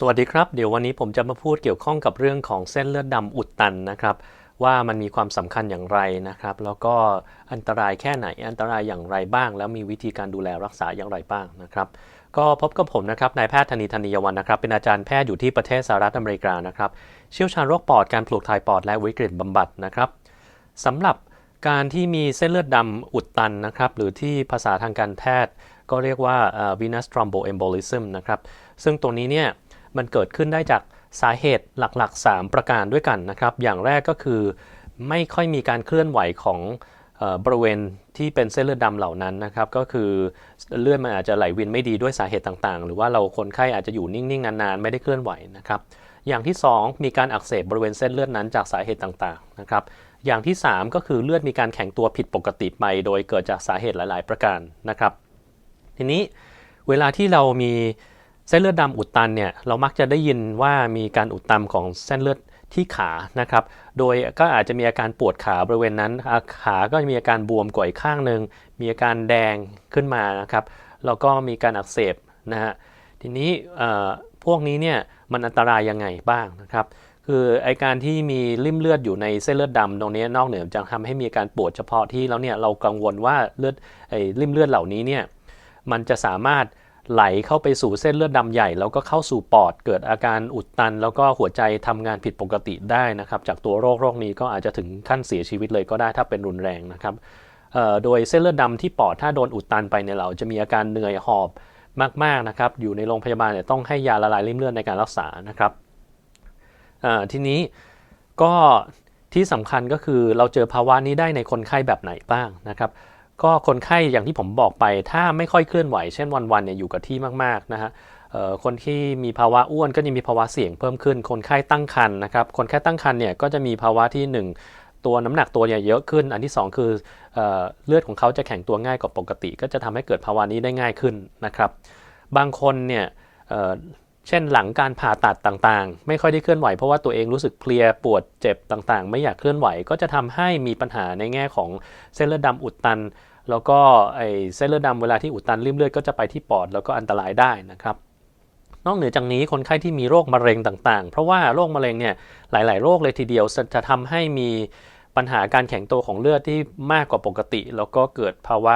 สวัสดีครับ เดี๋ยววันนี้ผมจะมาพูดเกี่ยวข้องกับเรื่องของเส้นเลือดดำอุดตันนะครับ ว่ามันมีความสำคัญอย่างไรนะครับ แล้วก็อันตรายแค่ไหนอันตรายอย่างไรบ้าง แล้วมีวิธีการดูแลรักษาอย่างไรบ้างนะครับก็พบกับผมนะครับนายแพทย์ธนีธนียวันนะครับ เป็นอาจารย์แพทย์อยู่ที่ประเทศสหรัฐอเมริกานะครับเชี่ยวชาญโรคปอดการปลูกถ่ายปอดและวิกฤตบำบัดนะครับสำหรับการที่มีเส้นเลือดดำอุดตันนะครับหรือที่ภาษาทางการแพทย์ ก็เรียกว่า venous thromboembolism นะครับซึ่งตัวนี้เนี่ย มันเกิดขึ้นได้จากสาเหตุหลักๆ 3 ประการด้วยกันนะครับ อย่างแรกก็คือไม่ค่อยมีการเคลื่อนไหวของออบริเวณที่เป็นเส้นเลือดดำเหล่านั้นนะครับ ก็คือเลือดมันอาจจะไหลเวียนไม่ดีด้วยสาเหตุต่างๆ หรือว่าเราคนไข้อาจจะอยู่นิ่งๆนานๆ ไม่ได้เคลื่อนไหวนะครับ อย่างที่ 2 มีการอักเสบบริเวณเส้นเลือดนั้นจากสาเหตุต่างๆนะครับ อย่างที่ 3 ก็คือเลือดมีการแข็งตัวผิดปกติไป โดยเกิดจากสาเหตุหลาย ๆ ประการนะครับ ทีนี้เวลาที่เรามี เส้นเลือดดำอุดตันเนี่ยเรามักจะได้ยินว่ามีการอุดตันของเส้นเลือดที่ขานะครับ โดยก็อาจจะมีอาการปวดขาบริเวณนั้น ขาก็มีอาการบวมกว่าอีกข้างหนึ่ง มีอาการแดงขึ้นมานะครับ แล้วก็มีการอักเสบนะฮะ ทีนี้พวกนี้เนี่ยมันอันตรายยังไงบ้างนะครับ คือไอการที่มีริ่มเลือดอยู่ในเส้นเลือดดำตรงนี้นอกเหนือจากทำให้มีการปวดเฉพาะที่แล้วเนี่ยเรากังวลว่าเลือดไอริ่มเลือดเหล่านี้เนี่ยมันจะสามารถ ไหลเข้าไปสู่เส้นเลือดดำใหญ่ แล้วก็เข้าสู่ปอดเกิดอาการอุดตัน แล้วก็หัวใจทำงานผิดปกติได้นะครับ จากตัวโรคโรคนี้ก็อาจจะถึงขั้นเสียชีวิตเลยก็ได้ถ้าเป็นรุนแรงนะครับโดยเส้นเลือดดาที่ปอดถ้าโดนอุดตันไปเนี่ยเราจะมีอาการเหนื่อยหอบมากๆนะครับ อยู่ในโรงพยาบาลเนี่ยต้องให้ยาละลายริ่มเลือดในการรักษานะครับทีนี้ก็ที่สำคัญก็คือเราเจอภาวะนี้ได้ในคนไข้แบบไหนบ้างนะครับ ก็คนไข้อย่างที่ผมบอกไป ถ้าไม่ค่อยเคลื่อนไหว เช่นวันๆเนี่ยอยู่กับที่มากๆนะฮะคนที่มีภาวะอ้วนก็จะมีภาวะเสี่ยงเพิ่มขึ้น คนไข้ตั้งครรภ์นะครับ คนไข้ตั้งครรภ์เนี่ยก็จะมีภาวะที่ 1 ตัวน้ำหนักตัวเนี่ยเยอะขึ้น อันที่ 2 คือเอเลือดของเขาจะแข็งตัวง่ายกว่าปกติ ก็จะทำให้เกิดภาวะนี้ได้ง่ายขึ้นนะครับ บางคนเนี่ยเเช่นหลังการผ่าตัดต่างๆ ไม่ค่อยได้เคลื่อนไหวเพราะว่าตัวเองรู้สึกเพลียปวดเจ็บต่างๆ ไม่อยากเคลื่อนไหวก็จะทำให้มีปัญหาในแง่ของเส้นเลือดดาอุดตัน แล้วก็ไอเส้นเลือดดำเวลาที่อุดตันริ่มเลือดก็จะไปที่ปอดแล้วก็อันตรายได้นะครับนอกเหนือจากนี้คนไข้ที่มีโรคมะเร็งต่างๆ เพราะว่าโรคมะเร็งเนี่ยหลาย ๆ โรคเลยทีเดียวจะทำให้มีปัญหาการแข็งตัวของเลือดที่มากกว่าปกติ แล้วก็เกิดภาวะ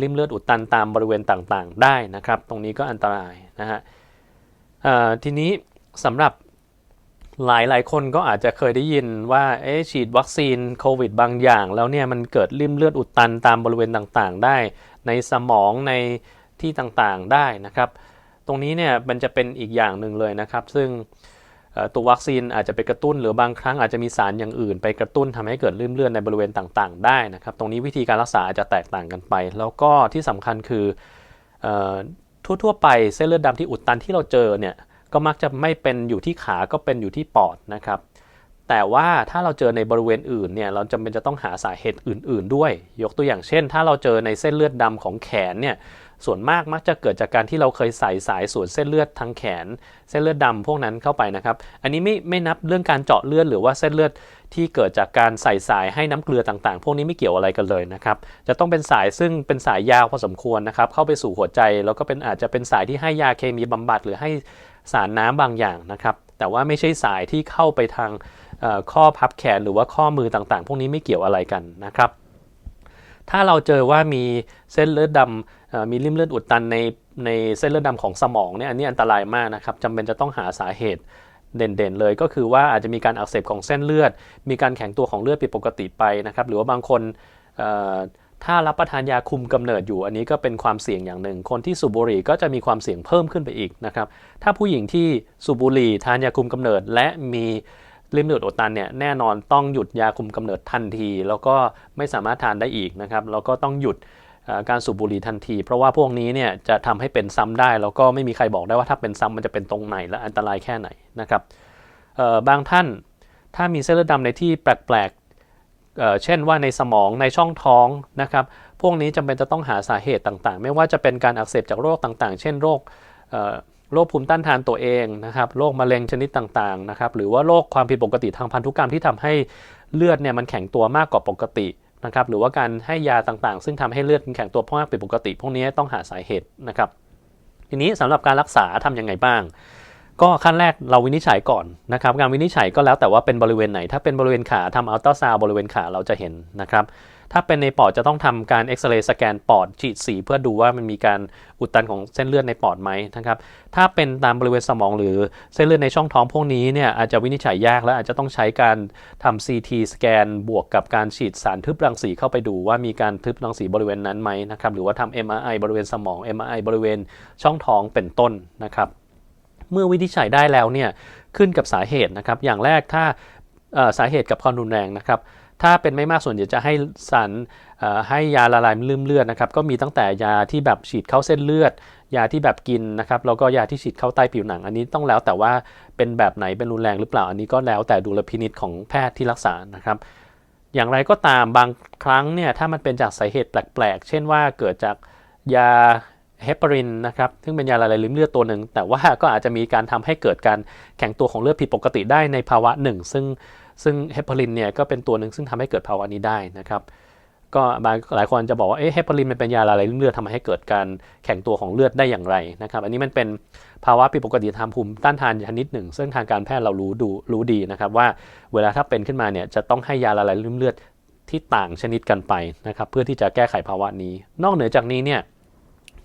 ริ่มเลือดอุดตันตามบริเวณต่างๆ ได้นะครับ ตรงนี้ก็อันตรายนะฮะทีนี้สำหรับ หลายหลายคนก็อาจจะเคยได้ยินว่าเอ๊ฉีดวัคซีนโควิดบางอย่าง แล้วเนี่ยมันเกิดริ่มเลือดอุดตันตามบริเวณต่างๆ ได้ ในสมองในที่ต่างๆได้นะครับ ตรงนี้เนี่ยมันจะเป็นอีกอย่างหนึ่งเลยนะครับ ซึ่งตัววัคซีนอาจจะไปกระตุ้นหรือบางครั้งอาจจะมีสารอย่างอื่น ไปกระตุ้นทำให้เกิดริ่มเลือดในบริเวณต่างๆ ได้นะครับ ตรงนี้วิธีการรักษาอาจจะแตกต่างกันไป แล้วก็ที่สำคัญคือทั่วๆไปเส้นเลือดดำที่อุดตันที่เราเจอเนี่ย ก็มักจะไม่เป็นอยู่ที่ขาก็เป็นอยู่ที่ปอดนะครับ แต่ว่าถ้าเราเจอในบริเวณอื่นเนี่ยเราจำเป็นจะต้องหาสาเหตุอื่น ๆ ด้วย ยกตัวอย่างเช่น ถ้าเราเจอในเส้นเลือดดำของแขนเนี่ยส่วนมากมักจะเกิดจากการที่เราเคยใส่สายส่วนเส้นเลือดทางแขน เส้นเลือดดำพวกนั้นเข้าไปนะครับ อันนี้ไม่ไม่นับเรื่องการเจาะเลือดหรือว่าเส้นเลือดที่เกิดจากการใส่สายให้น้ำเกลือต่างๆ พวกนี้ไม่เกี่ยวอะไรกันเลยนะครับ จะต้องเป็นสายซึ่งเป็นสายยาวพอสมควรนะครับ เข้าไปสู่หัวใจแล้วก็เป็นอาจจะเป็นสายที่ให้ยาเคมีบำบัดหรือให้ สารน้ำบางอย่างนะครับ แต่ว่าไม่ใช่สายที่เข้าไปทางข้อพับแขนหรือว่าข้อมือต่างๆ พวกนี้ไม่เกี่ยวอะไรกันนะครับ ถ้าเราเจอว่ามีเส้นเลือดดำมีริ่มเลือดอุดตันในในเส้นเลือดดาของสมองเนี่ยอันนี้อันตรายมากนะครับจำเป็นจะต้องหาสาเหตุเด่นๆ เลยก็คือว่าอาจจะมีการอักเสบของเส้นเลือด มีการแข็งตัวของเลือดผิดปกติไปนะครับ หรือว่าบางคน ถ้ารับประทานยาคุมกำเนิดอยู่อันนี้ก็เป็นความเสี่ยงอย่างหนึ่ง คนที่สูบบุหรี่ก็จะมีความเสี่ยงเพิ่มขึ้นไปอีกนะครับ ถ้าผู้หญิงที่สูบบุหรี่ทานยาคุมกำเนิด และมีริมเลือดอุดตันเนี่ยแน่นอนต้องหยุดยาคุมกำเนิดทันที แล้วก็ไม่สามารถทานได้อีกนะครับแล้วก็ต้องหยุดการสูบบุหรี่ทันที เพราะว่าพวกนี้เนี่ยจะทำให้เป็นซ้ำได้ แล้วก็ไม่มีใครบอกได้ว่าถ้าเป็นซ้ำมันจะเป็นตรงไหนและอันตรายแค่ไหนนะครับบางท่านถ้ามีเส้นเลือดดำในที่แปลก เช่นว่าในสมองในช่องท้องนะครับ พวกนี้จำเป็นจะต้องหาสาเหตุต่างๆ ไม่ว่าจะเป็นการอักเสบจากโรคต่างๆ เช่นโรคโรคภูมิต้านทานตัวเองนะครับ โรคมะเร็งชนิดต่างๆนะครับ หรือว่าโรคความผิดปกติทางพันธุกรรมที่ทำให้เลือดเนี่ยมันแข็งตัวมากกว่าปกตินะครับ หรือว่าการให้ยาต่างๆ ซึ่งทำให้เลือดมันแข็งตัวมากผิดปกติ พวกนี้ต้องหาสาเหตุนะครับ ทีนี้สำหรับการรักษาทํำยังไงบ้าง ก็ขั้นแรกเราวินิจฉัยก่อนนะครับการวินิจฉัยก็แล้วแต่ว่าเป็นบริเวณไหน ถ้าเป็นบริเวณขาทำอัลตราซาวบริเวณขาเราจะเห็นนะครับถ้าเป็นในปอดจะต้องทำการเอ็กซเรย์สแกนปอดฉีดสีเพื่อดูว่ามันมีการอุดตันของเส้นเลือดในปอดไหมนะครับถ้าเป็นตามบริเวณสมองหรือเส้นเลือดในช่องท้องพวกนี้เนี่ยอาจจะวินิจฉัยยากและอาจจะต้องใช้การทำ CT สแกนบวกกับการฉีดสารทึบรังสีเข้าไปดูว่ามีการทึบรังสีบริเวณนั้นไหมนะครับหรือว่าทำ MRI บริเวณสมอง MRI บริเวณช่องท้องเป็นต้นนะครับ เมื่อวินิจฉัยได้แล้วเนี่ยขึ้นกับสาเหตุนะครับ อย่างแรกถ้าสาเหตุกับความรุนแรงนะครับ ถ้าเป็นไม่มากส่วนใหญ่จะให้สารให้ยาละลายริ่มเลือดนะครับ ก็มีตั้งแต่ยาที่แบบฉีดเข้าเส้นเลือด ยาที่แบบกินนะครับ แล้วก็ยาที่ฉีดเข้าใต้ผิวหนัง อันนี้ต้องแล้วแต่ว่าเป็นแบบไหนเป็นรุนแรงหรือเปล่า อันนี้ก็แล้วแต่ดุลพินิจของแพทย์ที่รักษานะครับ อย่างไรก็ตามบางครั้งเนี่ยถ้ามันเป็นจากสาเหตุแปลกๆ เช่นว่าเกิดจากยา เฮปารินนะครับ ซึ่งเป็นยาละลายริ่มเลือดตัวหนึ่ง แต่ว่าก็อาจจะมีการทำให้เกิดการแข็งตัวของเลือดผิดปกติได้ในภาวะหนึ่ง ซึ่งซึ่งเฮปารินเนี่ยก็เป็นตัวหนึ่งซึ่งทำให้เกิดภาวะนี้ได้นะครับก็บางหลายคนจะบอกว่าเอ๊ะเฮปารินมันเป็นยาละลายริ่มเลือดทำให้เกิดการแข็งตัวของเลือดได้อย่างไรนะครับ อันนี้มันเป็นภาวะผิดปกติทางภูมิต้านทานชนิดหนึ่ง ซึ่งทางการแพทย์เรารู้ดูรู้ดีนะครับว่าเวลาถ้าเป็นขึ้นมาเนี่ยจะต้องให้ยาละลายริ่มเลือดที่ต่างชนิดกันไปนะครับ เพื่อที่จะแก้ไขภาวะนี้ นอกเหนือจากนี้เนี่ย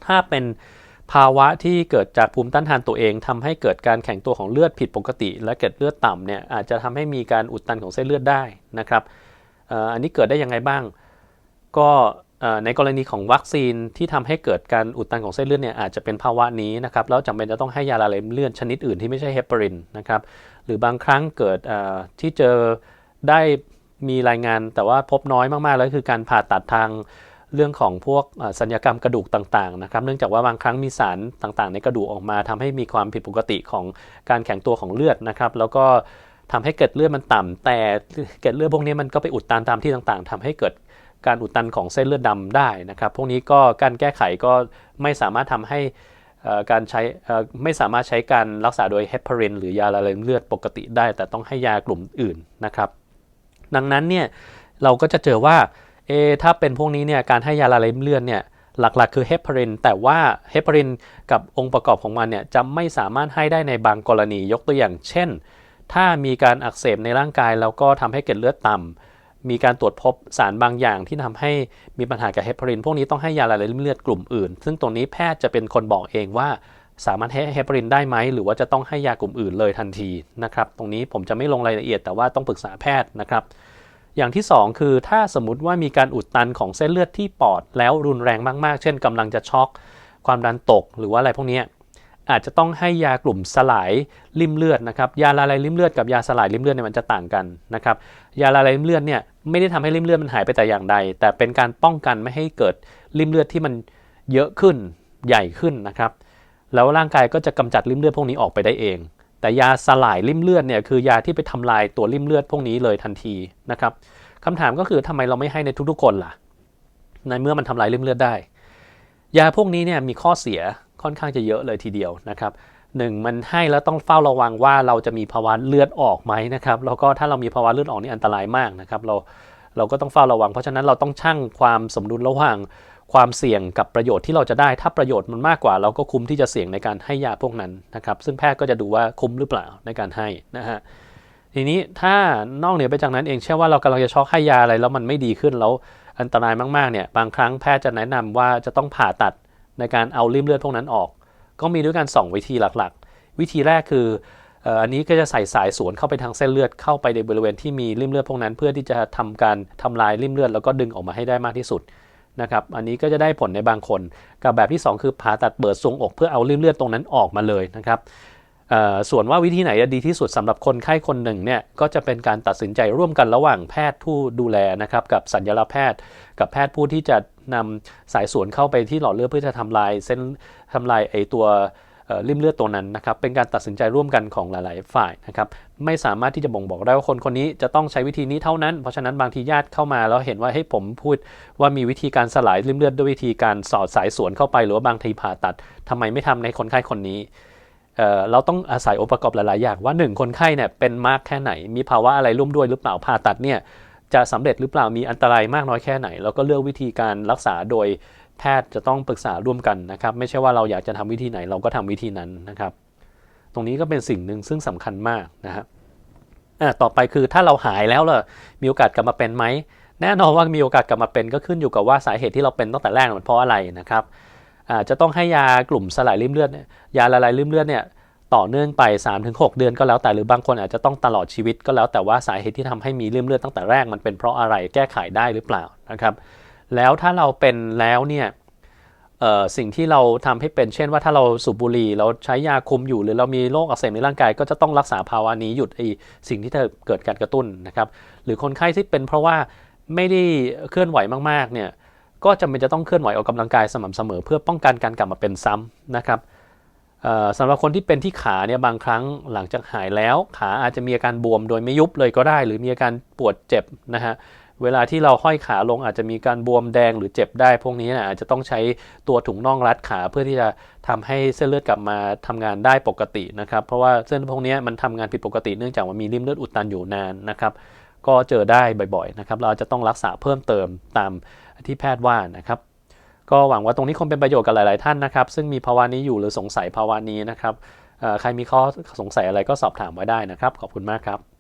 ถ้าเป็นภาวะที่เกิดจากภูมิต้านทานตัวเองทำให้เกิดการแข็งตัวของเลือดผิดปกติ และเกิดเลือดต่ำเนี่ยอาจจะทำให้มีการอุดตันของเส้นเลือดได้นะครับอ,อันนี้เกิดได้ยังไงบ้าง ก็ในกรณีของวัคซีนที่ทำให้เกิดการอุดตันของเส้นเลือดเนี่ยอาจจะเป็นภาวะนี้นะครับแล้วจำเป็นจะต้องให้ยาละลายเลือดชนิดอื่นที่ไม่ใช่เฮปารินนะครับหรือบางครั้งเกิดที่เจอได้มีรายงานแต่ว่าพบน้อยมากๆแล้วคือการผ่าตัดทาง เรื่องของพวกสัญญกรรมกระดูกต่างๆนะครับ เนื่องจากว่าบางครั้งมีสารต่างๆ ในกระดูกออกมาทำให้มีความผิดปกติของการแข็งตัวของเลือดนะครับ แล้วก็ทำให้เกล็ดเลือดมันต่ำแต่เกล็ดเลือดพวกนี้มันก็ไปอุดตันตามที่ต่างๆทำให้เกิดการอุดตันของเส้นเลือดดำได้นะครับ พวกนี้ก็การแก้ไขก็ไม่สามารถทำให้การใช้ไม่สามารถใช้การรักษาโดยเฮปารินหรือยาละลายเลือดปกติได้ แต่ต้องให้ยากลุ่มอื่นนะครับ ดังนั้นเนี่ยเราก็จะเจอว่า เอถ้าเป็นพวกนี้เนี่ยการให้ยาละลายเลือดเนี่ยหลักๆ คือเฮปาริน แต่ว่าเฮปารินกับองค์ประกอบของมันเนี่ยจะไม่สามารถให้ได้ในบางกรณียกตัวอย่าง เช่น ถ้ามีการอักเสบในร่างกาย แล้วก็ทำให้เกล็ดเลือดต่ำมีการตรวจพบสารบางอย่างที่ทำให้มีปัญหากับเฮปาริน พวกนี้ต้องให้ยาละลายเลือดกลุ่มอื่น ซึ่งตรงนี้แพทย์จะเป็นคนบอกเองว่าสามารถให้เฮปารินได้ไหม หรือว่าจะต้องให้ยากลุ่มอื่นเลยทันทีนะครับ ตรงนี้ผมจะไม่ลงรายละเอียดแต่ว่าต้องปรึกษาแพทย์นะครับ อย่างที่ 2 คือถ้าสมมติว่ามีการอุดตันของเส้นเลือดที่ปอดแล้วรุนแรงมากๆ เช่นกำลังจะช็อก ความดันตกหรือว่าอะไรพวกนี้อาจจะต้องให้ยากลุ่มสลายริ่มเลือดนะครับยาละลายริ่มเลือดกับยาสลายริ่มเลือดเนี่ยมันจะต่างกันนะครับยาละลายริ่มเลือดเนี่ยไม่ได้ทำให้ริ่มเลือดมันหายไปแต่อย่างใด แต่เป็นการป้องกันไม่ให้เกิดริ่มเลือดที่มันเยอะขึ้นใหญ่ขึ้นนะครับแล้วร่างกายก็จะกำจัดริ่มเลือดพวกนี้ออกไปได้เอง แต่ยาสลายริ่มเลือดเนี่ยคือยาที่ไปทำลายตัวริ่มเลือดพวกนี้เลยทันทีนะครับคำถามก็คือทำไมเราไม่ให้ในทุกๆคนล่ะ ในเมื่อมันทำลายริ่มเลือดได้ ยาพวกนี้เนี่ยมีข้อเสียค่อนข้างจะเยอะเลยทีเดียวนะครับหนึ่งมันให้แล้วต้องเฝ้าระวังว่าเราจะมีภาวะเลือดออกไหมนะครับแล้วก็ถ้าเรามีภาวะเลือดออกนี่อันตรายมากนะครับเราเราก็ต้องเฝ้าระวัง เพราะฉะนั้นเราต้องชั่งความสมดุลระหว่าง ความเสี่ยงกับประโยชน์ที่เราจะได้ ถ้าประโยชน์มันมากกว่า เราก็คุ้มที่จะเสี่ยงในการให้ยาพวกนั้นนะครับซึ่งแพทย์ก็จะดูว่าคุ้มหรือเปล่าในการให้นะฮะทีนี้ถ้านอกเหนือไปจากนั้นเองเช่นว่าเรากำลังจะช็อกให้ยาอะไรแล้วมันไม่ดีขึ้นแล้วอันตรายมากๆเนี่ยบางครั้งแพทย์จะแนะนำว่าจะต้องผ่าตัดในการเอาริ่มเลือดพวกนั้นออก ก็มีด้วยกัน 2 วิธีหลักๆ วิธีแรกคืออันนี้ก็จะใส่สายสวนเข้าไปทางเส้นเลือดเข้าไปในบริเวณที่มีริ่มเลือดพวกนั้น เพื่อที่จะทำการทำลายริ่มเลือดแล้วก็ดึงออกมาให้ได้มากที่สุด นะครับ อันนี้ก็จะได้ผลในบางคน กับแบบที่ 2 คือผ่าตัดเปิดทรงอกเพื่อเอาริ่มเลือดตรงนั้นออกมาเลยนะครับส่วนว่าวิธีไหนจะดีที่สุดสำหรับคนไข้คนหนึ่งเนี่ยก็จะเป็นการตัดสินใจร่วมกันระหว่างแพทย์ผู้ดูแลนะครับกับสัญญาแพทย์ กับแพทย์ผู้ที่จะนำสายสวนเข้าไปที่หลอดเลือดเพื่อจะทำลายเส้นทำลายไอตัว ริ่มเลือดตัวนั้นนะครับเป็นการตัดสินใจร่วมกันของหลายๆ ฝ่ายนะครับไม่สามารถที่จะบ่งบอกได้ว่าคนคนนี้จะต้องใช้วิธีนี้เท่านั้น เพราะฉะนั้นบางทีญาติเข้ามาแล้วเห็นว่าให้ผมพูดว่ามีวิธีการสลายริ่มเลือดด้วยวิธีการสอดสายสวนเข้าไปหรือว่าบางทีผ่าตัดทำไมไม่ทำในคนไข้คนนี้เเราต้องอาศัยองค์ประกอบหลาย ๆ อย่างว่า 1 คนไข้เนี่ยเป็นมากแค่ไหน มีภาวะอะไรร่วมด้วยหรือเปล่าผ่าตัดเนี่ยจะสำเร็จหรือเปล่ามีอันตรายมากน้อยแค่ไหน แล้วก็เลือกวิธีการรักษาโดย แพทย์จะต้องปรึกษาร่วมกันนะครับ ไม่ใช่ว่าเราอยากจะทำวิธีไหนเราก็ทำวิธีนั้นนะครับ ตรงนี้ก็เป็นสิ่งหนึ่งซึ่งสำคัญมากนะฮะต่อไปคือถ้าเราหายแล้วล่ะมีโอกาสกลับมาเป็นไหมแน่นอนว่ามีโอกาสกลับมาเป็นก็ขึ้นอยู่กับว่าสาเหตุที่เราเป็นตั้งแต่แรกมันเพราะอะไรนะครับจะต้องให้ยากลุ่มสลายริ่มเลือดยาละลายริ่มเลือดเนี่ยต่อเนื่องไป 3-6 เดือนก็แล้วแต่หรือบางคนอาจจะต้องตลอดชีวิตก็แล้วแต่ว่าสาเหตุที่ทำให้มีริ่มเลือดตั้งแต่แรกมันเป็นเพราะอะไรแก้ไขได้หรือเปล่านะครับ แล้วถ้าเราเป็นแล้วเนี่ยสิ่งที่เราทำให้เป็นเช่นว่าถ้าเราสูบบุหรี่เราใช้ยาคุมอยู่ หรือเรามีโรคอักเสบในร่างกาย ก็จะต้องรักษาภาวะนี้หยุดไอสิ่งที่เธอเกิดการกระตุ้นนะครับหรือคนไข้ที่เป็นเพราะว่าไม่ได้เคลื่อนไหวมากๆเนี่ยก็จำเป็นจะต้องเคลื่อนไหวออกกำลังกายสม่ำเสมอ เพื่อป้องกันการกลับมาเป็นซ้ำนะครับสำหรับคนที่เป็นที่ขาเนี่ยบางครั้งหลังจากหายแล้ว ขาอาจจะมีอาการบวมโดยไม่ยุบเลยก็ได้ หรือมีอาการปวดเจ็บนะฮะ เวลาที่เราห้อยขาลงอาจจะมีการบวมแดงหรือเจ็บได้ พวกนี้นะอาจจะต้องใช้ตัวถุงน่องรัดขาเพื่อที่จะทำให้เส้นเลือดกลับมาทำงานได้ปกตินะครับ เพราะว่าเส้นพวกนี้มันทำงานผิดปกติเนื่องจากว่ามีริ่มเลือดอุดตันอยู่นานนะครับ ก็เจอได้บ่อยๆนะครับ เราจะต้องรักษาเพิ่มเติมตามที่แพทย์ว่านะครับก็หวังว่าตรงนี้คงเป็นประโยชน์กับหลาย ๆ ท่านนะครับ ซึ่งมีภาวะนี้อยู่หรือสงสัยภาวะนี้นะครับใครมีข้อสงสัยอะไรก็สอบถามไว้ได้นะครับ ขอบคุณมากครับ